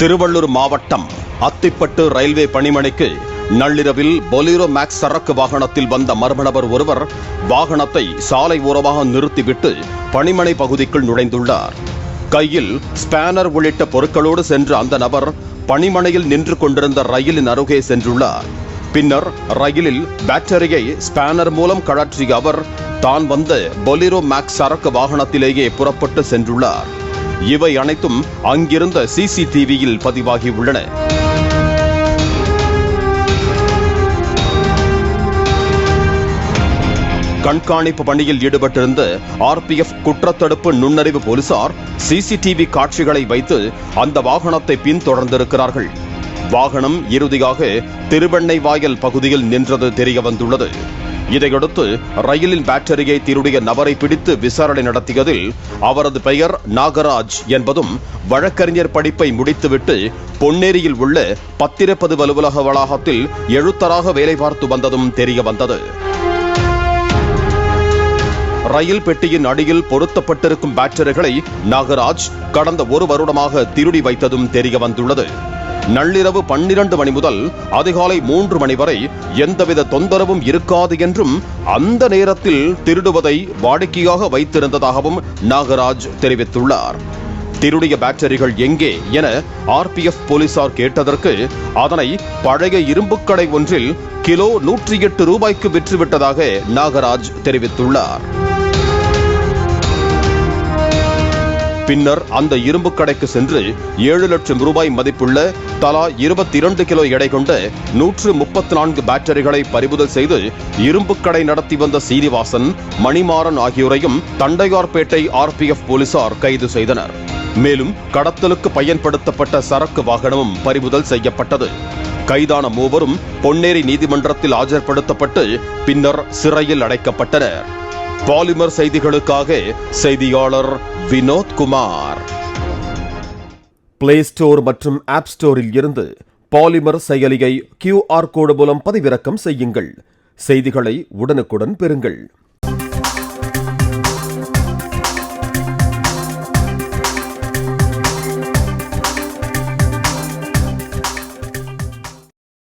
திருவள்ளூர் மாவட்டம் அத்திப்பட்டு ரயில்வே பணிமனைக்கு நள்ளிரவில் பொலிரோ மேக்ஸ் சரக்கு வாகனத்தில் வந்த மர்ம நபர் ஒருவர் வாகனத்தை சாலை ஓரமாக நிறுத்திவிட்டு பணிமனை பகுதிக்குள் நுழைந்துள்ளார். கையில் ஸ்பேனர் உள்ளிட்ட பொருட்களோடு சென்ற அந்த நபர் பணிமனையில் நின்று கொண்டிருந்த ரயிலின் அருகே சென்றுள்ளார். பின்னர் ரயிலில் பேட்டரியை ஸ்பேனர் மூலம் கழற்றிய அவர் தான் வந்த பொலிரோ மேக்ஸ் சரக்கு வாகனத்திலேயே புறப்பட்டு சென்றுள்ளார். இவை அனைத்தும் அங்கிருந்த சிசிடிவியில் பதிவாகியுள்ளன. கண்காணிப்பு பணியில் ஈடுபட்டிருந்த ஆர்பிஎஃப் குற்றத்தடுப்பு நுண்ணறிவு போலீசார் சிசிடிவி காட்சிகளை வைத்து அந்த வாகனத்தை பின்தொடர்ந்திருக்கிறார்கள். வாகனம் இறுதியாக திருவெண்ணை வாயல் பகுதியில் நின்றது தெரிய வந்துள்ளது இதையடுத்து ரயிலின் பேட்டரியை திருடிய நபரை பிடித்து விசாரணை நடத்தியதில் அவரது பெயர் நாகராஜ் என்பதும் வழக்கறிஞர் படிப்பை முடித்துவிட்டு பொன்னேரியில் உள்ள பத்திரப்பதிவு அலுவலக வளாகத்தில் எழுத்தராக வேலை பார்த்து வந்ததும் தெரிய வந்தது. ரயில் பெட்டியின் அடியில் பொருத்தப்பட்டிருக்கும் பேட்டரிகளை நாகராஜ் கடந்த ஒரு வருடமாக திருடி வைத்ததும் தெரிய வந்துள்ளது. நள்ளிரவு பன்னிரண்டு மணி முதல் அதிகாலை மூன்று மணி வரை எந்தவித தொந்தரவும் இருக்காது என்றும் அந்த நேரத்தில் திருடுவதை வாடிக்கையாக வைத்திருந்ததாகவும் நாகராஜ் தெரிவித்துள்ளார். திருடிய பேட்டரிகள் எங்கே என ஆர்பிஎஃப் போலீசார் கேட்டதற்கு அதனை பழைய இரும்புக்கடை ஒன்றில் கிலோ நூற்றி எட்டு ரூபாய்க்கு விற்றுவிட்டதாக நாகராஜ் தெரிவித்துள்ளார். பின்னர் அந்த இரும்பு கடைக்கு சென்று ஏழு லட்சம் ரூபாய் மதிப்புள்ள தலா இருபத்தி இரண்டு கிலோ எடை கொண்ட நூற்று முப்பத்தி நான்கு பேட்டரிகளை பறிமுதல் செய்து இரும்பு கடை நடத்தி வந்த சீனிவாசன் மணிமாறன் ஆகியோரையும் தண்டையார்பேட்டை ஆர்பிஎஃப் போலீசார் கைது செய்தனர். மேலும் கடத்தலுக்கு பயன்படுத்தப்பட்ட சரக்கு வாகனமும் பறிமுதல் செய்யப்பட்டது. கைதான மூவரும் பொன்னேரி நீதிமன்றத்தில் ஆஜர்படுத்தப்பட்டு பின்னர் சிறையில் அடைக்கப்பட்டனர். பாலிமர் செய்திகளுக்காக செய்தியாளர் வினோத் குமார். பிளே ஸ்டோர் மற்றும் ஆப் ஸ்டோரில் இருந்து பாலிமர் செயலியை கியூஆர் கோடு மூலம் பதிவிறக்கம் செய்யுங்கள். செய்திகளை உடனுக்குடன் பெறுங்கள்.